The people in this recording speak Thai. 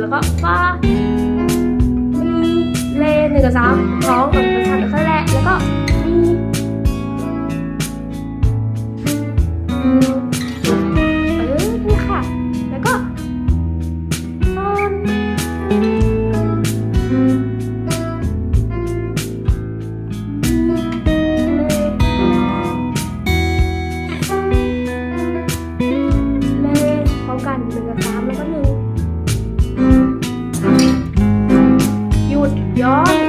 แล้วก็ฟามีเลหนึ่งกับสามสองกับ y'all.